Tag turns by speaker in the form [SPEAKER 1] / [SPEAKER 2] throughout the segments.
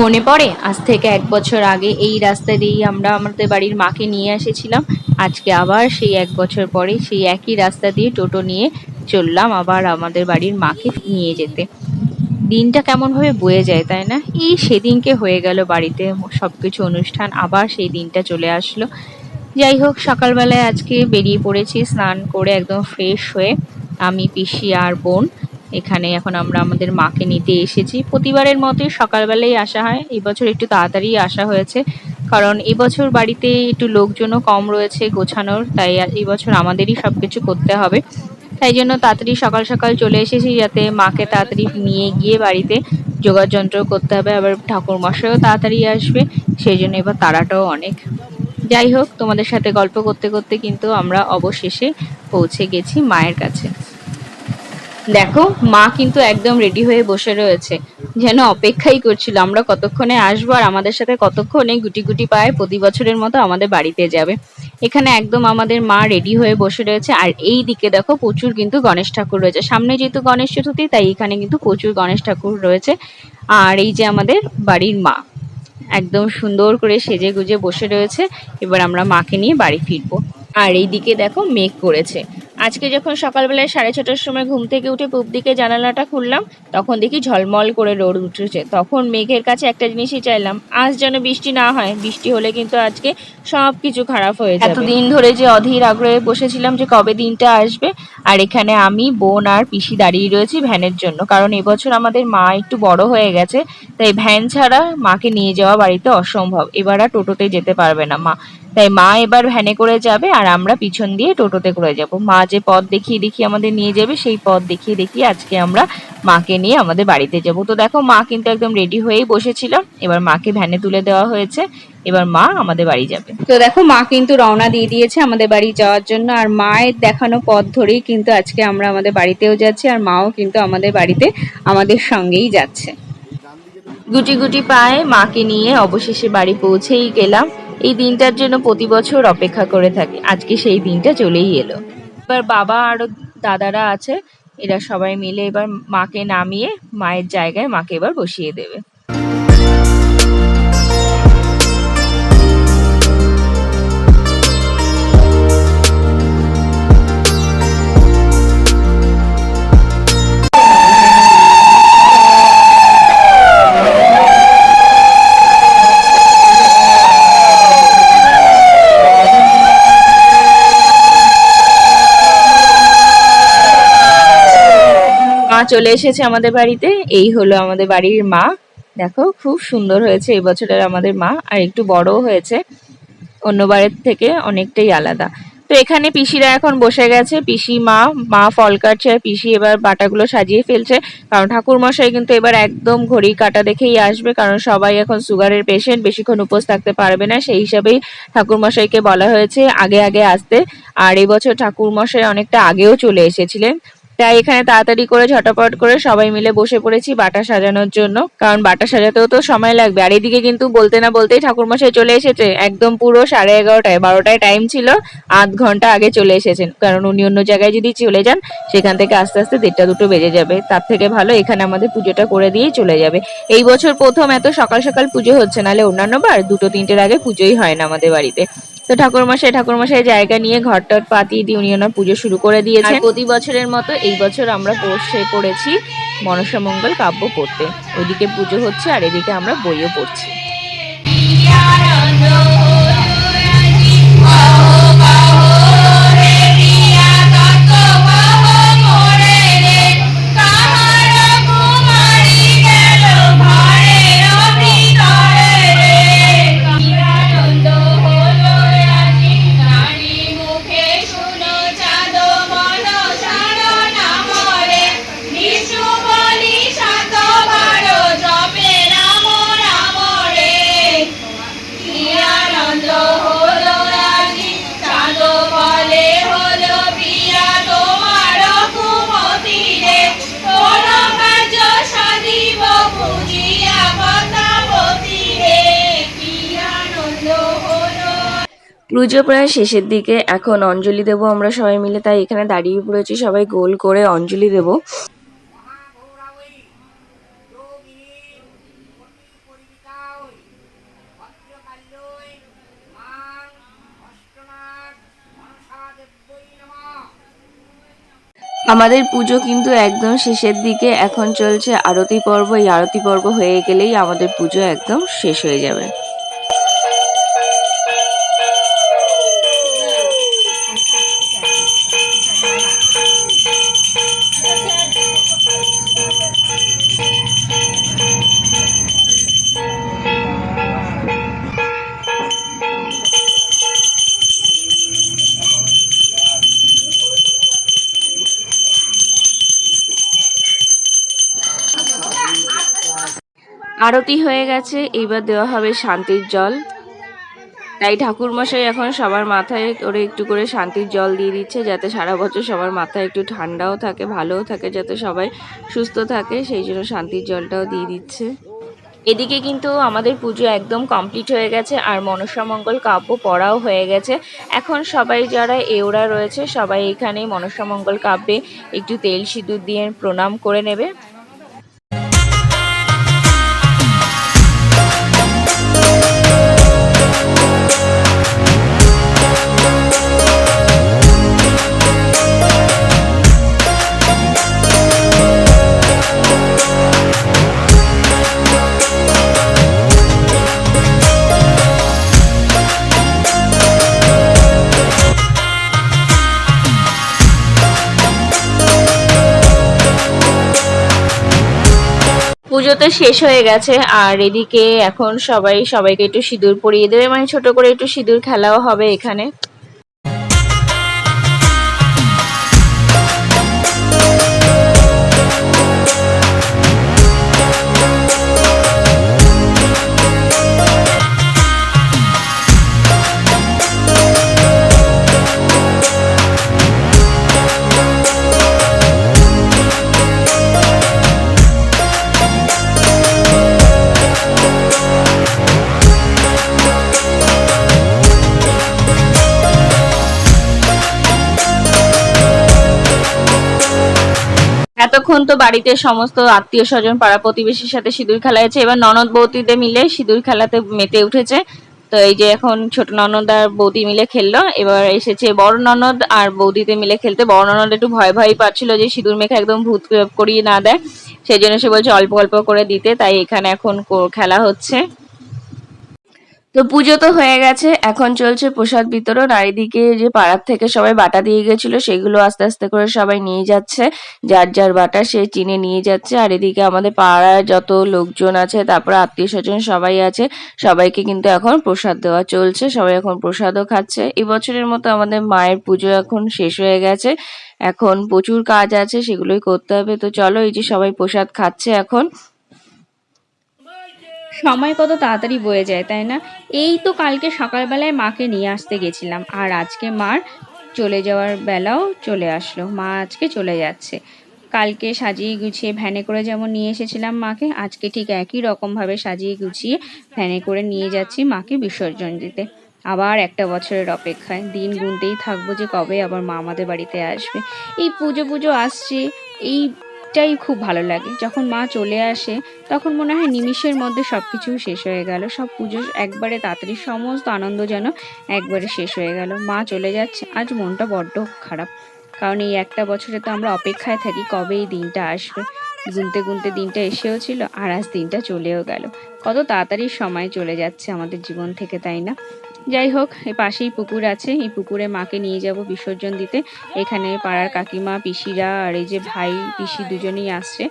[SPEAKER 1] মনে পড়ে? আজ থেকে এক বছর আগে এই রাস্তা দিয়েই আমরা আমাদের বাড়ির মাকে নিয়ে এসেছিলাম। আজকে আবার সেই এক বছর পরে সেই একই রাস্তা দিয়ে টোটো নিয়ে চললাম আবার আমাদের বাড়ির মাকে নিয়ে যেতে। দিনটা কেমনভাবে বয়ে যায়, তাই না? এই সেদিনকে হয়ে গেল বাড়িতে সবকিছু অনুষ্ঠান, আবার সেই দিনটা চলে আসলো। যাই হোক, সকালবেলায় আজকে বেরিয়ে পড়েছি স্নান করে একদম ফ্রেশ হয়ে। আমি পিসি আর বোন এখানে এখন আমরা আমাদের মাকে নিতে এসেছি। প্রতিবারের মতোই সকালবেলাই আসা হয়। এবছর একটু তাড়াতাড়ি আসা হয়েছে। কারণ এবছর বাড়িতে একটু লোকজনও কম রয়েছে গোছানোর। তাই এবছর আমাদেরই সব কিছু করতে হবে। তাই জন্য তাড়াতাড়ি সকাল সকাল চলে এসেছি যাতে মাকে তাড়াতাড়ি নিয়ে গিয়ে বাড়িতে যোগাযন্ত্র করতে হবে। আবার ঠাকুর মশাইও তাড়াতাড়ি আসবে। সেই জন্য এবার তাড়াটাও অনেক। যাই হোক, তোমাদের সাথে গল্প করতে করতে কিন্তু আমরা অবশেষে পৌঁছে গেছি মায়ের কাছে। দেখো, মা কিন্তু একদম রেডি হয়ে বসে রয়েছে। যেন অপেক্ষাই করছিল, আমরা কতক্ষণে আসব আর আমাদের সাথে কতক্ষণে গুটি গুটি পায়ে প্রতি বছরের মতো আমাদের বাড়িতে যাবে। এখানে একদম আমাদের মা রেডি হয়ে বসে রয়েছে, আর এই দিকে দেখো প্রচুর কিন্তু গণেশ ঠাকুর রয়েছে। সামনে যেহেতু গণেশ চতুর্থী, তাই এখানে কিন্তু প্রচুর গণেশ ঠাকুর রয়েছে। আর এই যে আমাদের বাড়ির মা, একদম সুন্দর করে সেজে গুজে বসে রয়েছে। এবার আমরা মাকে নিয়ে বাড়ি ফিরবো। আর এইদিকে দেখো মেঘ করেছে। আজকে যখন সকালবেলায় সাড়ে ছটার সময় ঘুম থেকে উঠে পূব দিকে জানালাটা খুললাম, তখন দেখি ঝলমল করে রোদ উঠেছে। তখন মেঘের কাছে একটা জিনিসই চাইলাম, আজ যেন বৃষ্টি না হয়। বৃষ্টি হলে কিন্তু আজকে সব কিছু খারাপ হয়ে যাবে। এতদিন ধরে যে অধীর আগ্রহে বসেছিলাম যে কবে দিনটা আসবে, আর এখানে আমি, বোন আর পিসি দাঁড়িয়ে রয়েছি ভ্যানের জন্য। কারণ এবছর আমাদের মা একটু বড় হয়ে গেছে, তাই ভ্যান ছাড়া মাকে নিয়ে যাওয়া বাড়িতে অসম্ভব। এবার আর টোটোতে যেতে পারবে না মা। তাই মা এবার ভ্যানে করে যাবে আর আমরা পিছন দিয়ে টোটোতে করে যাব। মা যে পথ দেখিয়ে দেখিয়ে আমাদের নিয়ে যাবে সেই পথ দেখিয়ে দেখিয়ে আজকে আমরা মাকে নিয়ে আমাদের বাড়িতে যাব। তো দেখো মা কিন্তু একদম রেডি হয়েই বসেছিল। এবার মাকে ভ্যানে তুলে দেওয়া হয়েছে। এবার মা আমাদের বাড়ি যাবে। তো দেখো মা কিন্তু রওনা দিয়ে দিয়েছে আমাদের বাড়ি যাওয়ার জন্য। আর মায়ের দেখানো পথ ধরেই কিন্তু আজকে আমরা আমাদের বাড়িতেও যাচ্ছি আর মাও কিন্তু আমাদের বাড়িতে আমাদের সঙ্গেই যাচ্ছে। গুটি গুটি পায়ে মাকে নিয়ে অবশেষে বাড়ি পৌঁছেই গেলাম। এই দিনটার জন্য প্রতি বছর অপেক্ষা করে থাকি। আজকে সেই দিনটা চলেই এলো। এবার বাবা আরও দাদারা আছে, এরা সবাই মিলে এবার মাকে নামিয়ে, মায়ের জায়গায় মাকে এবার বসিয়ে দেবে। মা চলে এসেছে আমাদের বাড়িতে। এই হলো আমাদের বাড়ির মা। দেখো, খুব সুন্দর হয়েছে এই বছরের আমাদের মা, আর একটু বড়ও হয়েছে। অন্যবারের থেকে অনেকটাই আলাদা। তো এখানে পিসিরা এখন বসে গেছে। পিসি মা মা ফল কাটছে, পিসি এবার বাটাগুলো সাজিয়ে ফেলছে। কারণ ঠাকুর মশাই কিন্তু এবার একদম ঘড়ি কাটা দেখেই আসবে, কারণ সবাই এখন সুগারের পেশেন্ট বেশিক্ষণ উপোস থাকতে পারবে না। সেই হিসাবেই ঠাকুর মশাইকে বলা হয়েছে আগে আগে আসতে। আর এবছর ঠাকুর মশাই অনেকটা আগেও চলে এসেছিলেন। তাই এখানে তাড়াতাড়ি করে, ঝটাপট করে সবাই মিলে বসে পড়েছি বাটা সাজানোর জন্য। কারণ বাটা সাজাতেও তো সময় লাগবে। আর এদিকে কিন্তু বলতে না বলতেই ঠাকুরমশাই চলে এসেছে। একদম পুরো সাড়ে এগারোটায়, বারোটায় টাইম ছিল। আধ ঘণ্টা আগে চলে এসেছেন। কারণ উনি অন্য জায়গায় যদি চলে যান, সেখান থেকে আস্তে আস্তে দেড়টা দুটো বেজে যাবে। তার থেকে ভালো এখানে আমাদের পুজোটা করে দিয়েই চলে যাবে। এই বছর প্রথম এত সকাল সকাল পুজো হচ্ছে, নাহলে অন্যান্য বার দুটো তিনটের আগে পুজোই হয় না আমাদের বাড়িতে। তো ঠাকুরমশাই ঠাকুরমশাই জায়গা নিয়ে ঘর টট পাতিয়ে দিয়ে উনি ওনার পুজো শুরু করে দিয়েছে প্রতি বছরের মতো এই বছর আমরা বসে পড়েছি মনসামঙ্গল কাব্য পড়তে। ওইদিকে পুজো হচ্ছে আর এদিকে আমরা বইও পড়ছি।
[SPEAKER 2] পুজো প্রায় শেষের দিকে। এখন অঞ্জলি দেব আমরা সবাই মিলে, তাই এখানে দাঁড়িয়ে পড়েছি। সবাই গোল করে অঞ্জলি দেব। আমাদের পুজো কিন্তু একদম শেষের দিকে। এখন চলছে আরতি পর্ব। এই আরতি পর্ব হয়ে গেলেই আমাদের পুজো একদম শেষ হয়ে যাবে। আরতি হয়ে গেছে, এইবার দেওয়া হবে শান্তির জল। তাই ঠাকুর মশাই এখন সবার মাথায় করে একটু করে শান্তির জল দিয়ে দিচ্ছে, যাতে সারা বছর সবার মাথায় একটু ঠান্ডাও থাকে, ভালোও থাকে, যাতে সবাই সুস্থ থাকে, সেই জন্য শান্তির জলটাও দিয়ে দিচ্ছে। এদিকে কিন্তু আমাদের পুজো একদম কমপ্লিট হয়ে গেছে, আর মনসামঙ্গল কাব্য পড়াও হয়ে গেছে। এখন সবাই যারা এওরা রয়েছে, সবাই এখানে মনসামঙ্গল কাব্যে একটু তেল সিঁদুর দিয়ে প্রণাম করে নেবে। পুজো তো শেষ হয়ে গেছে, আর এদিকে এখন সবাই, সবাইকে একটু সিঁদুর পরিয়ে দেবে মানে ছোট করে একটু সিঁদুর খেলাও হবে এখানে। এতক্ষণ তো বাড়িতে সমস্ত আত্মীয় স্বজন, পাড়া প্রতিবেশীর সাথে সিঁদুর খেলা হয়েছে। এবার ননদ বৌদিদের মিলে সিঁদুর খেলাতে মেতে উঠেছে। তো এই যে এখন ছোট ননদ আর বৌদি মিলে খেললো। এবার এসেছে বড় ননদ আর বৌদিতে মিলে খেলতে। বড় ননদ একটু ভয় ভয় পাচ্ছিল যে সিঁদুর মেখে একদম ভূত করিয়ে না দেয়। সেই জন্য সে বলছে অল্প অল্প করে দিতে। তাই এখানে এখন খেলা হচ্ছে। তো পুজো তো হয়ে গেছে, এখন চলছে প্রসাদ বিতরণ, আর এদিকে যে পাড়ার থেকে সবাই বাটা দিয়ে গেছিল, সেগুলো আস্তে আস্তে করে সবাই নিয়ে যাচ্ছে। যার যার বাটা সে চিনে নিয়ে যাচ্ছে, আর এদিকে আমাদের পাড়ার যত লোকজন আছে, তারপর আত্মীয় স্বজন সবাই আছে, সবাইকে কিন্তু এখন প্রসাদ দেওয়া চলছে, সবাই এখন প্রসাদও খাচ্ছে। এবছরের মতো আমাদের মায়ের পুজো এখন শেষ হয়ে গেছে, এখন প্রচুর কাজ আছে, সেগুলোই করতে হবে। তো চলো এই যে সবাই প্রসাদ খাচ্ছে এখন।
[SPEAKER 3] সময় কত তাড়াতাড়ি বয়ে যায়, তাই না? এই তো কালকে সকালবেলায় মাকে নিয়ে আসতে গেছিলাম, আর আজকে মার চলে যাওয়ার বেলাও চলে আসলো, মা আজকে চলে যাচ্ছে। কালকে সাজিয়ে গুছিয়ে ভ্যানে করে যেমন নিয়ে এসেছিলাম মাকে, আজকে ঠিক একই রকমভাবে সাজিয়ে গুছিয়ে ভ্যানে করে নিয়ে যাচ্ছি মাকে বিসর্জন দিতে। আবার একটা বছরের অপেক্ষায়, দিন গুনতেই থাকব যে কবে আবার মা আমাদের বাড়িতে আসবে। এই পুজো পুজো আসছে এইটাই খুব ভালো লাগে। যখন মা চলে আসে, তখন মনে হয় নিমিষের মধ্যে সব কিছু শেষ হয়ে গেল। সব পুজো একবারে তাড়াতাড়ি সমস্ত আনন্দ যেন একবারে শেষ হয়ে গেল। মা চলে যাচ্ছে। আজ মনটা বড্ড খারাপ। কারণ এই একটা বছরে তো আমরা অপেক্ষায় থাকি কবে এই দিনটা আসবে। গুনতে গুনতে দিনটা এসেও ছিল, আর আজ দিনটা চলেও গেল। কত তাড়াতাড়ি সময় চলে যাচ্ছে আমাদের জীবন থেকে, তাই না? যাই হোক এ পাশেই পুকুর আছে। এই পুকুরে মাকে নিয়ে যাব বিসর্জন দিতে। এখানে পাড়ার কাকিমা, পিসিরা আর এই যে ভাই, পিসি দুজনেই আসছে।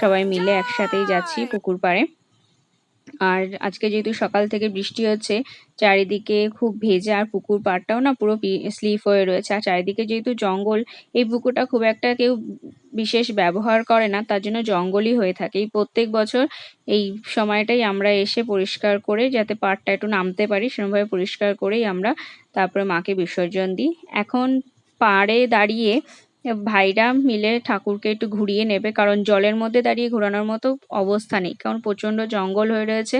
[SPEAKER 3] সবাই মিলে একসাথেই যাচ্ছি পুকুর পাড়ে। আর আজকে যেহেতু সকাল থেকে বৃষ্টি হচ্ছে, চারিদিকে খুব ভেজা আর পুকুর পাড়টাও না পুরো স্লিপ হয়ে রয়েছে। আর চারিদিকে যেহেতু জঙ্গল, এই পুকুরটা খুব একটা কেউ বিশেষ ব্যবহার করে না, তার জন্য জঙ্গলই হয়ে থাকে। এই প্রত্যেক বছর এই সময়টাই আমরা এসে পরিষ্কার করে যাতে পাড়টা একটু নামতে পারি, সেরকমভাবে পরিষ্কার করেই আমরা তারপরে মাকে বিসর্জন দিই। এখন পাড়ে দাঁড়িয়ে ভাইরা মিলে ঠাকুরকে একটু ঘুরিয়ে নেবে, কারণ জলের মধ্যে দাঁড়িয়ে ঘোরানোর মতো অবস্থা নেই। কারণ প্রচণ্ড জঙ্গল হয়ে রয়েছে,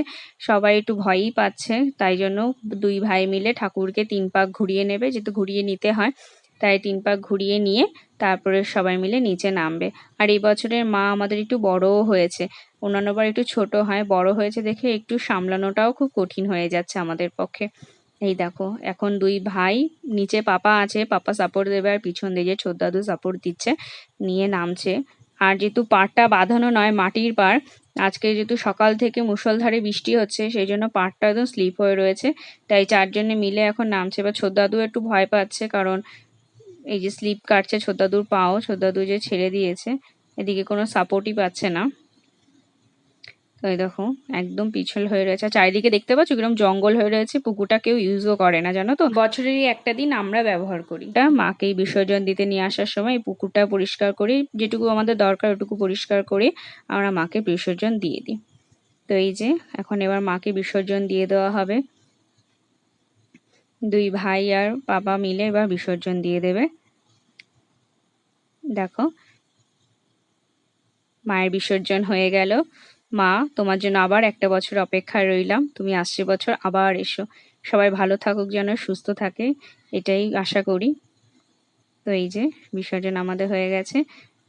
[SPEAKER 3] সবাই একটু ভয়ই পাচ্ছে, তাই জন্য দুই ভাই মিলে ঠাকুরকে তিন পাক ঘুরিয়ে নেবে, যেহেতু ঘুরিয়ে নিতে হয়। তাই তিন পাক ঘুরিয়ে নিয়ে তারপরে সবাই মিলে নিচে নামবে। আর এই বছরের মা আমাদের একটু বড়ও হয়েছে অন্যান্যবার একটু ছোট হয়, বড় হয়েছে দেখে একটু সামলানোটাও খুব কঠিন হয়ে যাচ্ছে আমাদের পক্ষে। এই দেখো, এখন দুই ভাই, নিচে পাপা আছে, পাপা সাপোর্ট দেবে আর পিছন দিয়ে যে ছোদ্দাদু সাপোর্ট দিচ্ছে, নিয়ে নামছে। আর যেহেতু পাড়টা বাঁধানো নয়, মাটির পাড়, আজকে যেহেতু সকাল থেকে মুষলধারে বৃষ্টি হচ্ছে, সেই জন্য পাড়টা একদম স্লিপ হয়ে রয়েছে। তাই চারজনে মিলে এখন নামছে। এবার ছোদ্দাদু একটু ভয় পাচ্ছে, কারণ এই যে স্লিপ কাটছে ছোদ্দাদুর পাও ছোদ্দাদু যে ছেড়ে দিয়েছে, এদিকে কোনো সাপোর্টই পাচ্ছে না। এই দেখো, একদম পিছল হয়ে রয়েছে। চারিদিকে দেখতে পাচ্ছ কীরকম জঙ্গল হয়ে রয়েছে, পুকুরটা কেউ ইউজও করে না, জানো তো? বছরেরই একটা দিন আমরা ব্যবহার করি। এটা মাকেই বিসর্জন দিতে নিয়ে আসার সময় এই পুকুরটা পরিষ্কার করি, যেটুকু আমাদের দরকার ওটুকু পরিষ্কার করে, আমরা মাকে বিসর্জন দিয়ে দিই। তো এই যে, এখন এবার মাকে বিসর্জন দিয়ে দেওয়া হবে। দুই ভাই আর বাবা মিলে এবার বিসর্জন দিয়ে দেবে। দেখো, মায়ের বিসর্জন হয়ে গেল। মা, তোমার জন্য আবার একটা বছর অপেক্ষায় রইলাম। তুমি আসছে বছর আবার এসো। সবাই ভালো থাকুক যেন, সুস্থ থাকে, এটাই আশা করি। তো এই যে, বিসর্জন আমাদের হয়ে গেছে।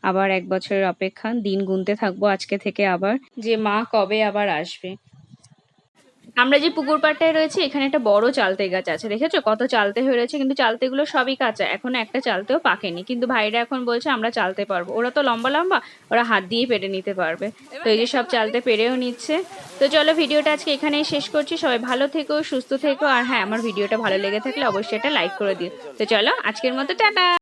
[SPEAKER 3] আবার এক বছরের অপেক্ষা, দিন গুনতে থাকব আজকে থেকে আবার। যে মা কবে আবার আসবে? আমরা যে পুকুর পাড়টায় রয়েছে, এখানে একটা বড় চালতে গাছ আছে, দেখেছ? কত চালতে হয়ে রয়েছে, কিন্তু চালতেগুলো সবই কাঁচা। এখনও একটা চালতেও পাকেনি। কিন্তু ভাইরা এখন বলছে, আমরা চালতে পারব। ওরা তো লম্বা লম্বা ওরা হাত দিয়ে পেরে নিতে পারবে। তো এই যে সব চালতে পেরেও নিচ্ছে। তো চলো, ভিডিওটা আজকে এখানেই শেষ করছি। সবাই ভালো থেকো, সুস্থ থেকো। আর হ্যাঁ আমার ভিডিওটা ভালো লেগে থাকলে অবশ্যই এটা লাইক করে দিও। তো চলো, আজকের মতো, টাটা!